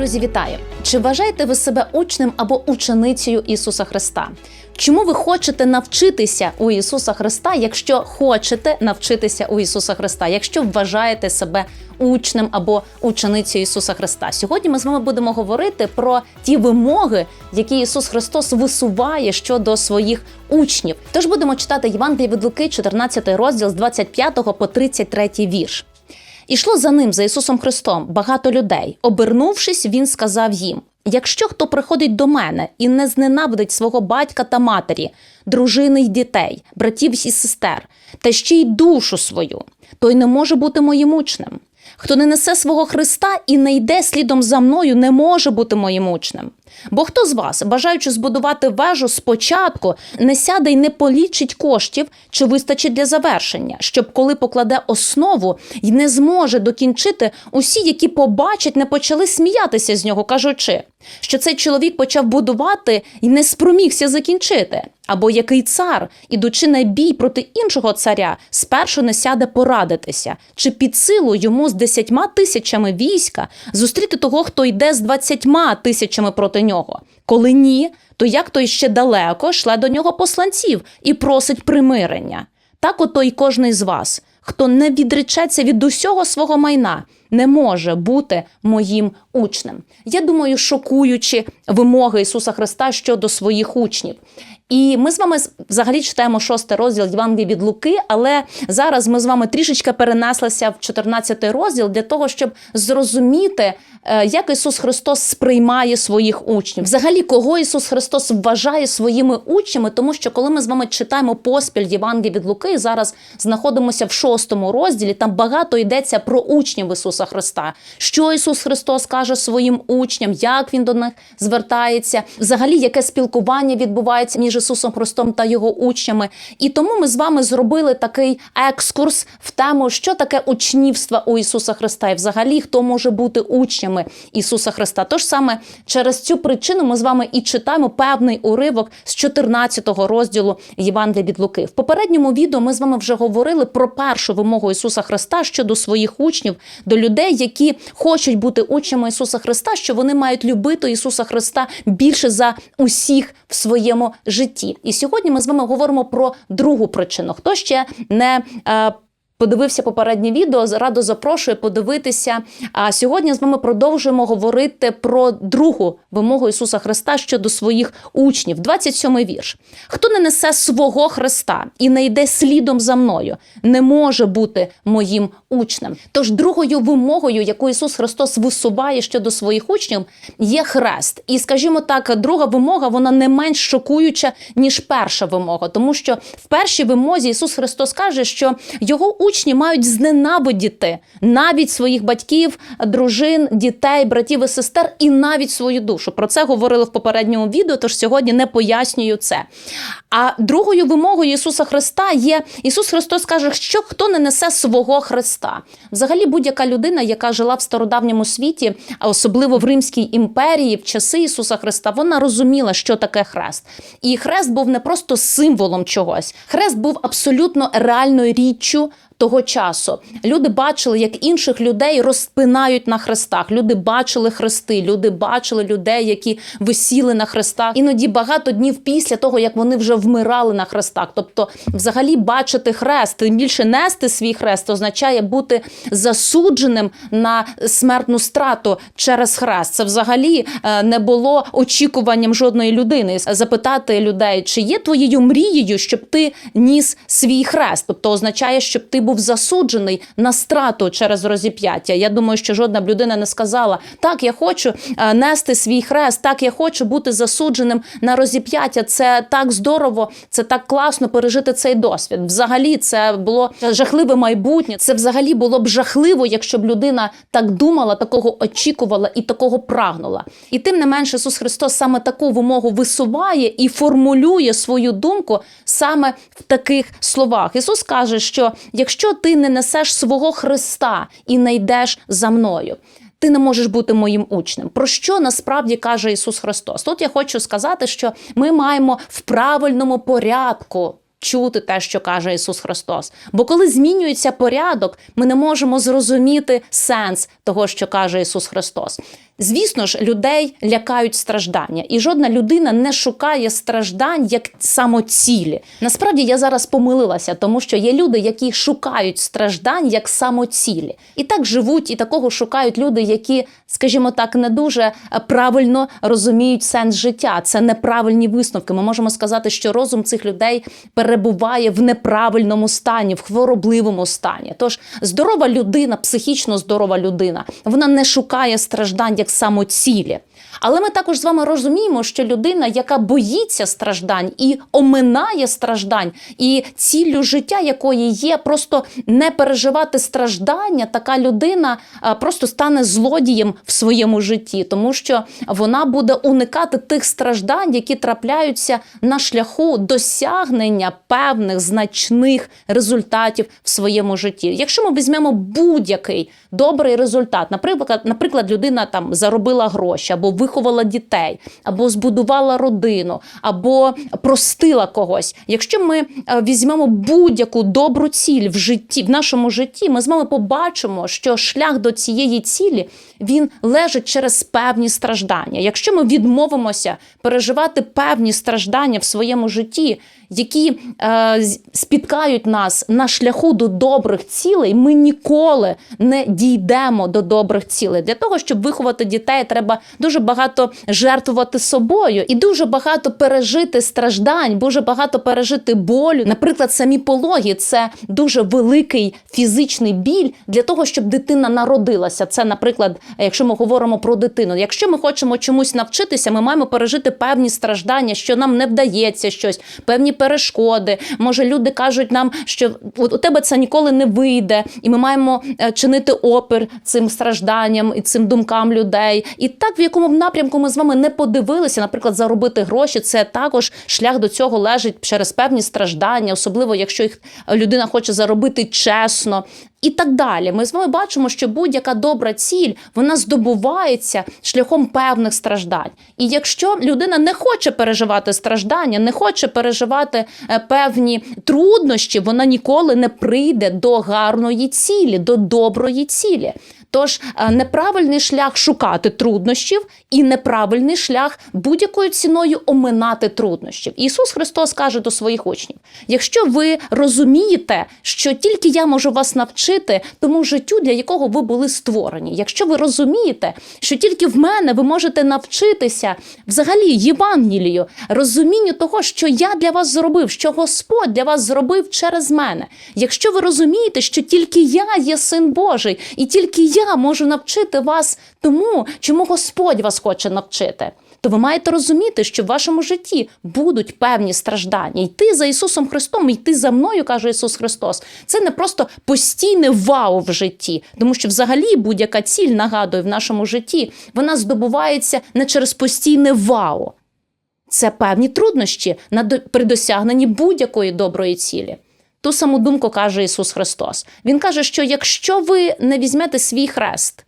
Друзі, вітаю! Чи вважаєте ви себе учнем або ученицею Ісуса Христа? Чому ви хочете навчитися у Ісуса Христа, якщо хочете навчитися у Ісуса Христа, якщо вважаєте себе учнем або ученицею Ісуса Христа? Сьогодні ми з вами будемо говорити про ті вимоги, які Ісус Христос висуває щодо своїх учнів. Тож будемо читати Євангеліє від Луки, 14 розділ з 25 по 33 вірш. Ішло за ним, за Ісусом Христом, багато людей. Обернувшись, він сказав їм: Якщо хто приходить до мене і не зненавидить свого батька та матері, дружини й дітей, братів і сестер, та ще й душу свою, той не може бути моїм учнем. Хто не несе свого Христа і не йде слідом за мною, не може бути моїм учнем. Бо хто з вас, бажаючи збудувати вежу спочатку, не сяде й не полічить коштів, чи вистачить для завершення, щоб коли покладе основу й не зможе докінчити, усі, які побачать, не почали сміятися з нього, кажучи, що цей чоловік почав будувати і не спромігся закінчити. Або який цар, ідучи на бій проти іншого царя, спершу не сяде порадитися, чи під силу йому з десятьма тисячами війська зустріти того, хто йде з двадцятьма тисячами проти нього. Коли ні, то як той ще далеко шле до нього посланців і просить примирення. Так ото й кожний з вас, хто не відречеться від усього свого майна, не може бути моїм учнем. Я думаю, шокуючи вимоги Ісуса Христа щодо своїх учнів. І ми з вами взагалі читаємо шостий розділ Євангелії від Луки, але зараз ми з вами трішечки перенеслися в 14 розділ для того, щоб зрозуміти, е, як Ісус Христос сприймає своїх учнів. Взагалі, кого Ісус Христос вважає своїми учнями, тому що коли ми з вами читаємо поспіль Євангелії від Луки, зараз знаходимося в шостому розділі, там багато йдеться про учнів Ісуса Христа. Що Ісус Христос каже своїм учням, як Він до них звертається, взагалі, яке спілкування відбувається між Ісусом Христом та його учнями. І тому ми з вами зробили такий екскурс в тему, що таке учнівство у Ісуса Христа, і взагалі хто може бути учнями Ісуса Христа. Тож саме через цю причину ми з вами і читаємо певний уривок з 14 розділу Євангелія від Луки. В попередньому відео ми з вами вже говорили про першу вимогу Ісуса Христа щодо своїх учнів, до людей, які хочуть бути учнями Ісуса Христа, що вони мають любити Ісуса Христа більше за усіх в своєму житті. І сьогодні ми з вами говоримо про другу причину. Хто ще не е, Подивився попереднє відео, радо запрошую подивитися. А сьогодні з вами продовжуємо говорити про другу вимогу Ісуса Христа щодо своїх учнів. 27-й вірш. Хто не несе свого Христа і не йде слідом за мною, не може бути моїм учнем. Тож другою вимогою, яку Ісус Христос висуває щодо своїх учнів, є хрест. І скажімо так, друга вимога вона не менш шокуюча, ніж перша вимога, тому що в першій вимозі Ісус Христос каже, що його учні мають зненавидіти навіть своїх батьків, дружин, дітей, братів і сестер, і навіть свою душу. Про це говорили в попередньому відео, тож сьогодні не пояснюю це. А другою вимогою Ісуса Христа є Ісус Христос каже, що хто не несе свого Христа. Взагалі, будь-яка людина, яка жила в стародавньому світі, а особливо в Римській імперії, в часи Ісуса Христа, вона розуміла, що таке хрест. І хрест був не просто символом чогось, хрест був абсолютно реальною річчю. Того часу люди бачили, як інших людей розпинають на хрестах. Люди бачили хрести, люди бачили людей, які висіли на хрестах. Іноді багато днів після того, як вони вже вмирали на хрестах. Тобто, взагалі, бачити хрест, тим більше нести свій хрест, означає бути засудженим на смертну страту через хрест. Це взагалі е, не було очікуванням жодної людини. Запитати людей, чи є твоєю мрією, щоб ти ніс свій хрест, тобто означає, щоб ти був засуджений на страту через розіп'яття. Я думаю, що жодна б людина не сказала: так, я хочу е, нести свій хрест, так я хочу бути засудженим на розіп'яття. Це так здорово, це так класно пережити цей досвід. Взагалі, це було жахливе майбутнє. Це взагалі було б жахливо, якщо б людина так думала, такого очікувала і такого прагнула. І тим не менше, Ісус Христос саме таку вимогу висуває і формулює свою думку саме в таких словах. Ісус каже, що якщо ти не несеш свого Христа і не йдеш за мною. Ти не можеш бути моїм учнем. Про що насправді каже Ісус Христос? Тут я хочу сказати, що ми маємо в правильному порядку чути те, що каже Ісус Христос. Бо коли змінюється порядок, ми не можемо зрозуміти сенс того, що каже Ісус Христос. Звісно ж, людей лякають страждання, і жодна людина не шукає страждань як самоцілі. Насправді я зараз помилилася, тому що є люди, які шукають страждань як самоцілі, і так живуть, і такого шукають люди, які, скажімо так, не дуже е, правильно розуміють сенс життя. Це неправильні висновки. Ми можемо сказати, що розум цих людей перебуває в неправильному стані, в хворобливому стані. Тож здорова людина, психічно здорова людина, вона не шукає страждань як самоцілі. Але ми також з вами розуміємо, що людина, яка боїться страждань і оминає страждань, і ціллю життя якої є просто не переживати страждання, така людина просто стане злодієм в своєму житті, тому що вона буде уникати тих страждань, які трапляються на шляху досягнення певних значних результатів в своєму житті. Якщо ми візьмемо будь-який добрий результат, наприклад, наприклад, людина там заробила гроші або виховала дітей, або збудувала родину, або простила когось. Якщо ми е, візьмемо будь-яку добру ціль в житті, в нашому житті, ми з вами побачимо, що шлях до цієї цілі він лежить через певні страждання. Якщо ми відмовимося переживати певні страждання в своєму житті, які е, спіткають нас на шляху до добрих цілей, ми ніколи не дійдемо до добрих цілей. Для того, щоб виховати дітей, треба дуже багато жертвувати собою і дуже багато пережити страждань, дуже багато пережити болю. Наприклад, самі пологи це дуже великий фізичний біль для того, щоб дитина народилася. Це, наприклад, якщо ми говоримо про дитину. Якщо ми хочемо чомусь навчитися, ми маємо пережити певні страждання, що нам не вдається щось, певні перешкоди. Може, люди кажуть нам, що у тебе це ніколи не вийде, і ми маємо е, чинити опір цим стражданням і цим думкам людей. І так, в якому б напрямку ми з вами не подивилися, наприклад, заробити гроші, це також шлях до цього лежить через певні страждання, особливо якщо їх людина хоче заробити чесно. І так далі, ми з вами бачимо, що будь-яка добра ціль вона здобувається шляхом певних страждань. І якщо людина не хоче переживати страждання, не хоче переживати е, певні труднощі, вона ніколи не прийде до гарної цілі, до доброї цілі. Тож е, неправильний шлях шукати труднощів і неправильний шлях будь-якою ціною оминати труднощів. Ісус Христос каже до своїх учнів: якщо ви розумієте, що тільки я можу вас навчити тому життю, для якого ви були створені, якщо ви розумієте, що тільки в мене ви можете навчитися взагалі Євангелію, розумінню того, що я для вас зробив, що Господь для вас зробив через мене. Якщо ви розумієте, що тільки я є син Божий, і тільки я можу навчити вас тому, чому Господь вас хоче навчити. То ви маєте розуміти, що в вашому житті будуть певні страждання. Йти за Ісусом Христом, йти за мною, каже Ісус Христос. Це не просто постійне вау в житті, тому що взагалі будь-яка ціль нагадую в нашому житті, вона здобувається не через постійне вау. Це певні труднощі при досягненні будь-якої доброї цілі. Ту саму думку каже Ісус Христос. Він каже, що якщо ви не візьмете свій хрест,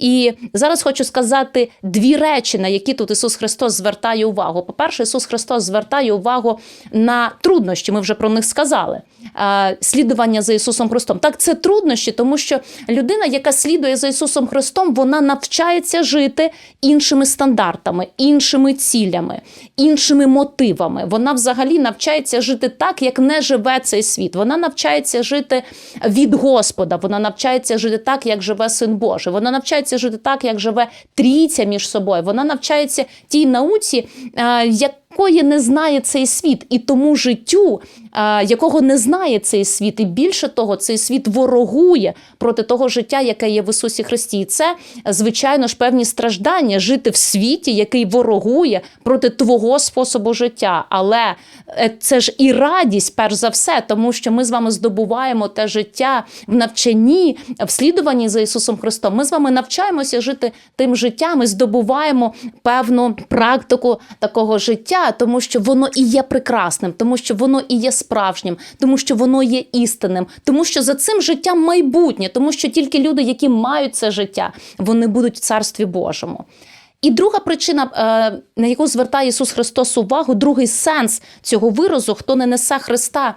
і зараз хочу сказати дві речі, на які тут Ісус Христос звертає увагу. По-перше, Ісус Христос звертає увагу на труднощі. Ми вже про них сказали. Слідування за Ісусом Христом. Так, це труднощі, тому що людина, яка слідує за Ісусом Христом, вона навчається жити іншими стандартами, іншими цілями, іншими мотивами. Вона взагалі навчається жити так, як не живе цей світ. Вона навчається жити від Господа. Вона навчається жити так, як живе син Божий. Вона навчається жити так, як живе трійця між собою. Вона навчається тій науці, е, якої не знає цей світ, і тому життю, якого не знає цей світ, і більше того, цей світ ворогує проти того життя, яке є в Ісусі Христі. І це, звичайно ж, певні страждання жити в світі, який ворогує проти твого способу життя. Але е, це ж і радість, перш за все, тому що ми з вами здобуваємо те життя в навчанні, в слідуванні за Ісусом Христом. Ми з вами навчаємося жити тим життям і здобуваємо певну практику такого життя, тому що воно і є прекрасним, тому що воно і є справжнім, тому що воно є істинним, тому що за цим життям майбутнє, тому що тільки люди, які мають це життя, вони будуть в царстві Божому. І друга причина, е, на яку звертає Ісус Христос увагу, другий сенс цього виразу, хто не несе Христа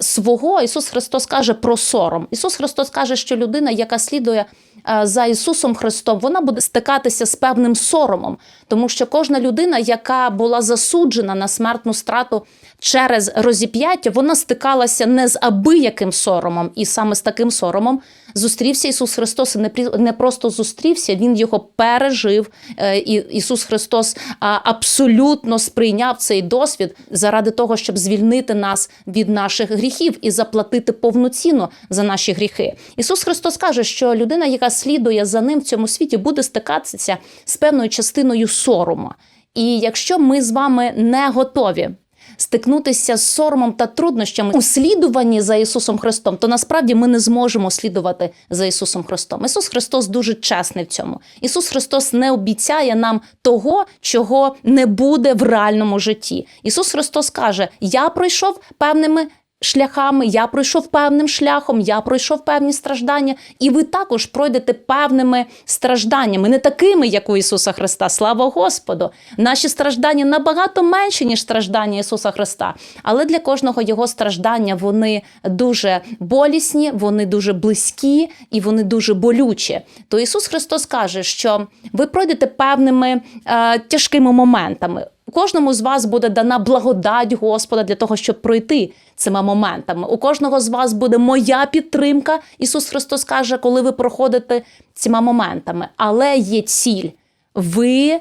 свого, Ісус Христос каже про сором. Ісус Христос каже, що людина, яка слідує е, за Ісусом Христом, вона буде стикатися з певним соромом, тому що кожна людина, яка була засуджена на смертну страту через розіп'яття, вона стикалася не з абияким соромом, і саме з таким соромом зустрівся Ісус Христос. І не просто зустрівся, Він його пережив. Е, І Ісус Христос абсолютно сприйняв цей досвід заради того, щоб звільнити нас від наших гріхів і заплатити повноцінно за наші гріхи. Ісус Христос каже, що людина, яка слідує за ним в цьому світі, буде стикатися з певною частиною сорому. І якщо ми з вами не готові стикнутися з соромом та труднощами у слідуванні за Ісусом Христом, то насправді ми не зможемо слідувати за Ісусом Христом. Ісус Христос дуже чесний в цьому. Ісус Христос не обіцяє нам того, чого не буде в реальному житті. Ісус Христос каже: Я пройшов певними. Шляхами я пройшов певним шляхом, я пройшов певні страждання, і ви також пройдете певними стражданнями, не такими, як у Ісуса Христа. Слава Господу! Наші страждання набагато менші, ніж страждання Ісуса Христа. Але для кожного його страждання вони дуже болісні, вони дуже близькі і вони дуже болючі. То Ісус Христос каже, що ви пройдете певними е, тяжкими моментами. Кожному з вас буде дана благодать Господа для того, щоб пройти цими моментами. У кожного з вас буде моя підтримка. Ісус Христос каже, коли ви проходите цими моментами. Але є ціль. Ви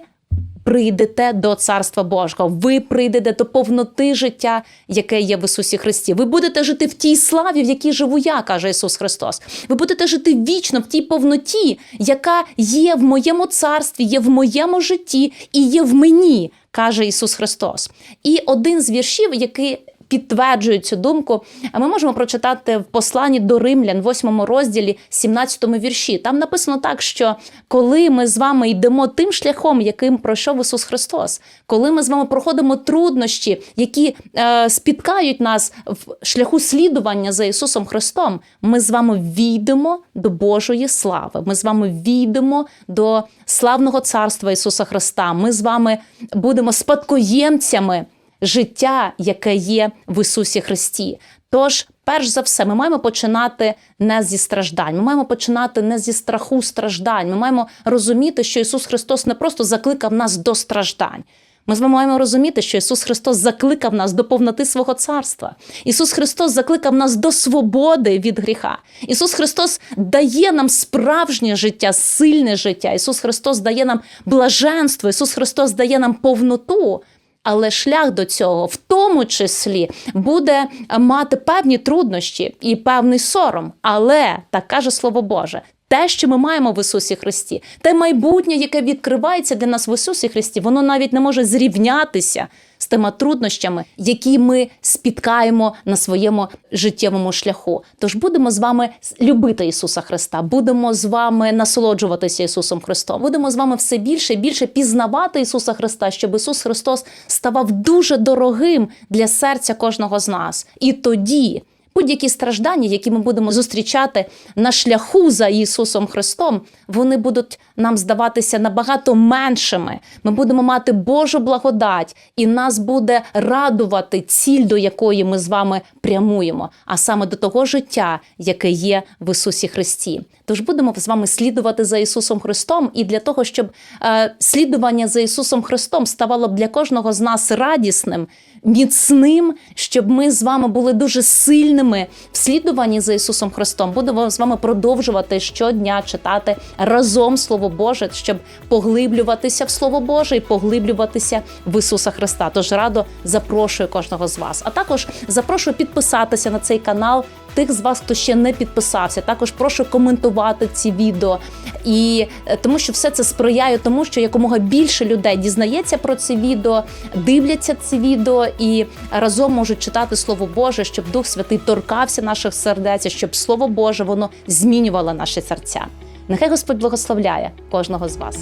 прийдете до Царства Божого, ви прийдете до повноти життя, яке є в Ісусі Христі. Ви будете жити в тій славі, в якій живу я, каже Ісус Христос. Ви будете жити вічно в тій повноті, яка є в моєму царстві, є в моєму житті і є в мені, каже Ісус Христос. І один з віршів, який підтверджує цю думку, а ми можемо прочитати в посланні до римлян, 8 розділі, 17 вірші. Там написано так, що коли ми з вами йдемо тим шляхом, яким пройшов Ісус Христос, коли ми з вами проходимо труднощі, які е, спіткають нас в шляху слідування за Ісусом Христом, ми з вами війдемо до Божої слави. Ми з вами війдемо до славного царства Ісуса Христа. Ми з вами будемо спадкоємцями життя, яке є в Ісусі Христі. Тож, перш за все, ми маємо починати не зі страждань. Ми маємо починати не зі страху страждань. Ми маємо розуміти, що Ісус Христос не просто закликав нас до страждань. Ми з вами маємо розуміти, що Ісус Христос закликав нас до повноти свого царства. Ісус Христос закликав нас до свободи від гріха. Ісус Христос дає нам справжнє життя, сильне життя. Ісус Христос дає нам блаженство, Ісус Христос дає нам повноту. Але шлях до цього, в тому числі, буде мати певні труднощі і певний сором. Але так каже Слово Боже. Те, що ми маємо в Ісусі Христі, те майбутнє, яке відкривається для нас в Ісусі Христі, воно навіть не може зрівнятися з тими труднощами, які ми спіткаємо на своєму життєвому шляху. Тож будемо з вами любити Ісуса Христа, будемо з вами насолоджуватися Ісусом Христом, будемо з вами все більше і більше пізнавати Ісуса Христа, щоб Ісус Христос ставав дуже дорогим для серця кожного з нас. І тоді. Будь-які страждання, які ми будемо зустрічати на шляху за Ісусом Христом, вони будуть нам здаватися набагато меншими. Ми будемо мати Божу благодать, і нас буде радувати ціль, до якої ми з вами прямуємо, а саме до того життя, яке є в Ісусі Христі. Тож будемо з вами слідувати за Ісусом Христом, і для того, щоб е, слідування за Ісусом Христом ставало б для кожного з нас радісним, міцним, щоб ми з вами були дуже сильними в слідуванні за Ісусом Христом. Будемо з вами продовжувати щодня читати разом Слово Боже, щоб поглиблюватися в Слово Боже і поглиблюватися в Ісуса Христа. Тож радо запрошую кожного з вас. А також запрошую підписатися на цей канал. Тих з вас, хто ще не підписався, також прошу коментувати ці відео, і е, тому що все це сприяє тому, що якомога більше людей дізнається про це відео, дивляться це відео і разом можуть читати Слово Боже, щоб Дух Святий торкався наших сердець, щоб Слово Боже воно змінювало наші серця. Нехай Господь благословляє кожного з вас.